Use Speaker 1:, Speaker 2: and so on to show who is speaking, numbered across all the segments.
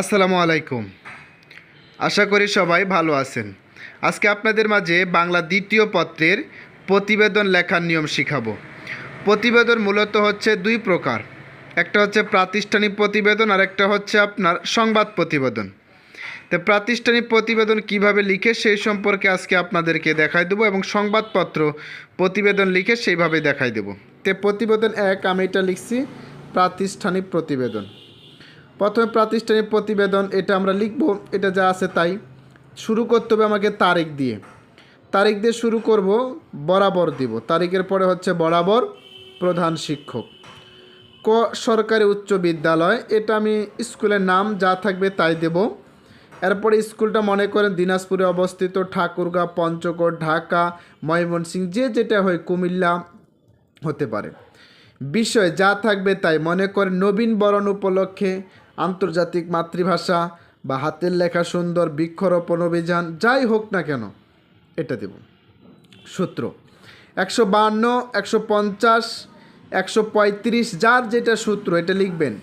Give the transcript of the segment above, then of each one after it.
Speaker 1: আসসালামু আলাইকুম। আশা করি সবাই ভালো আছেন। আজকে আপনাদের মাঝে বাংলা দ্বিতীয় পত্রের প্রতিবেদন লেখার নিয়ম শিখাবো। প্রতিবেদন মূলত হচ্ছে দুই প্রকার। একটা হচ্ছে প্রাতিষ্ঠানিক প্রতিবেদন আর একটা হচ্ছে আপনার সংবাদ প্রতিবেদন। তো প্রাতিষ্ঠানিক প্রতিবেদন কীভাবে লিখে সেই সম্পর্কে আজকে আপনাদেরকে দেখাই দেবো এবং সংবাদপত্র প্রতিবেদন লিখে সেইভাবে দেখাই দেবো। তো প্রতিবেদন এক, আমি এটা লিখছি, প্রাতিষ্ঠানিক প্রতিবেদন। প্রথমে প্রাতিষ্ঠানিক প্রতিবেদন, এটা আমরা লিখব, এটা যা আছে তাই। শুরু করতে হবে আমাকে তারিখ দিয়ে। তারিখ দিয়ে শুরু করব, বরাবর দিব। তারিখের পরে হচ্ছে বরাবর প্রধান শিক্ষক। ক, সরকারি উচ্চ বিদ্যালয়, এটা আমি স্কুলের নাম যা থাকবে তাই দেব। এরপরে স্কুলটা মনে করেন দিনাজপুরে অবস্থিত ঠাকুরগাঁ পঞ্চগড়, ঢাকা, ময়মনসিংহ, যে যেটা হয় কুমিল্লা হতে পারে। বিষয় যা থাকবে তাই মনে করেন নবীন বরণ উপলক্ষে আন্তর্জাতিক মাতৃভাষা বা হাতের লেখা সুন্দর বৃক্ষরোপণ অভিযান, যাই হোক না কেন, এটা দেব। সূত্র, একশো বান্ন, একশো পঞ্চাশ, একশো পঁয়ত্রিশ, যার যেটা সূত্র, এটা লিখবেন।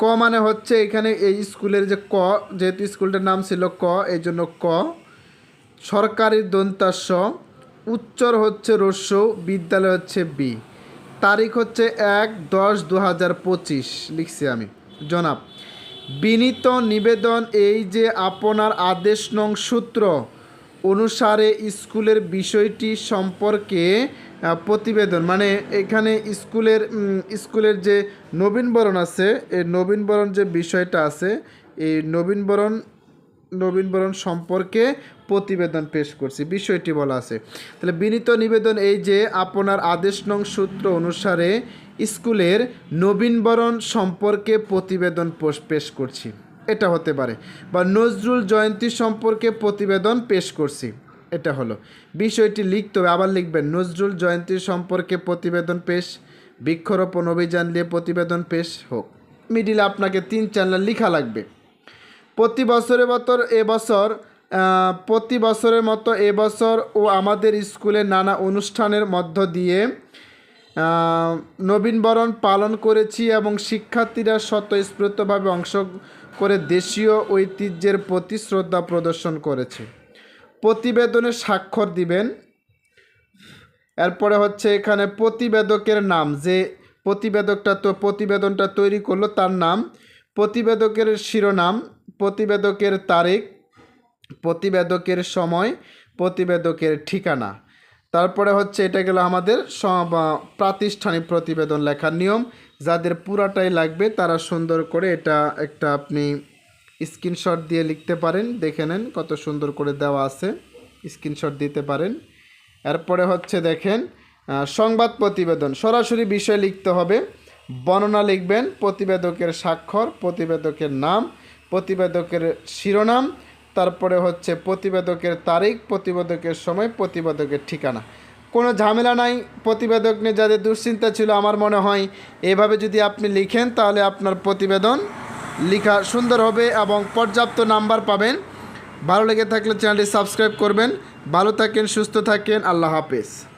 Speaker 1: ক মানে হচ্ছে এখানে এই স্কুলের যে ক, যেহেতু স্কুলটার নাম ছিল ক এই জন্য ক। সরকারি দন্তাস্য, উচ্চর হচ্ছে রস্য, বিদ্যালয় হচ্ছে বি। তারিখ হচ্ছে এক দশ দু হাজার পঁচিশ, লিখছি আমি। জনাব, বিনীত নিবেদন এই যে আপনার আদেশ নং সূত্র অনুসারে স্কুলের বিষয়টি সম্পর্কে প্রতিবেদন মানে এখানে স্কুলের স্কুলের যে নবীনবরণ আছে, এই নবীনবরণ যে বিষয়টা আছে, এই নবীনবরণ নবীনবরণ সম্পর্কে প্রতিবেদন পেশ করছি, বিষয়টি বলা আছে। তাহলে বিনীত নিবেদন এই যে আপনার আদেশ নং সূত্র অনুসারে স্কুলের নবীনবরণ সম্পর্কে প্রতিবেদন পেশ করছি। এটা হতে পারে। বা নজরুল জয়ন্তী সম্পর্কে প্রতিবেদন পেশ করছি। এটা হলো। বিষয়টি লিখতে হবে, আবার লিখবেন, নজরুল জয়ন্তী সম্পর্কে প্রতিবেদন পেশ, বৃক্ষরোপণ অভিযান নিয়ে প্রতিবেদন পেশ হোক। মিডিলে আপনাকে তিন চ্যানেল লেখা লাগবে। প্রতি বছরের মতো এবছর প্রতি বছরের মতো এবছর ও আমাদের স্কুলে নানা অনুষ্ঠানের মধ্য দিয়ে নবীনবরণ পালন করেছি এবং শিক্ষার্থীরা স্বতঃস্ফূর্তভাবে অংশ করে দেশীয় ঐতিহ্যের প্রতি শ্রদ্ধা প্রদর্শন করেছে। প্রতিবেদনে স্বাক্ষর দিবেন। এরপরে হচ্ছে এখানে প্রতিবেদকের নাম, যে প্রতিবেদকটা তো প্রতিবেদনটা তৈরি করল তার নাম, প্রতিবেদকের শিরোনাম প্রতিবেদকের তারিখ, প্রতিবেদকের সময়, প্রতিবেদকের ঠিকানা। তারপরে হচ্ছে এটা গেল আমাদের প্রাতিষ্ঠানিক প্রতিবেদন লেখার নিয়ম। যাদের পুরাটাই লাগবে তারা সুন্দর করে এটা একটা আপনি স্ক্রিনশট দিয়ে লিখতে পারেন। দেখে নেন কত সুন্দর করে দেওয়া আছে। স্ক্রিনশট দিতে পারেন। এরপরে হচ্ছে দেখেন সংবাদ প্রতিবেদন। সরাসরি বিষয় লিখতে হবে। বর্ণনা লিখবেন, প্রতিবেদকের স্বাক্ষর, প্রতিবেদকের নাম প্রতিবেদকের শিরোনাম, তারপরে হচ্ছে প্রতিবেদকের তারিখ, প্রতিবেদকের সময়, প্রতিবেদকের ঠিকানা। কোনো ঝামেলা নাই, প্রতিবেদক নিয়ে যাদের দুশ্চিন্তা ছিল, আমার মনে হয় এভাবে যদি আপনি লিখেন, তাহলে আপনার প্রতিবেদন লেখা সুন্দর হবে এবং পর্যাপ্ত নাম্বার পাবেন। ভালো লেগে থাকলে চ্যানেলটি সাবস্ক্রাইব করবেন। ভালো থাকেন, সুস্থ থাকেন, আল্লাহ হাফেজ।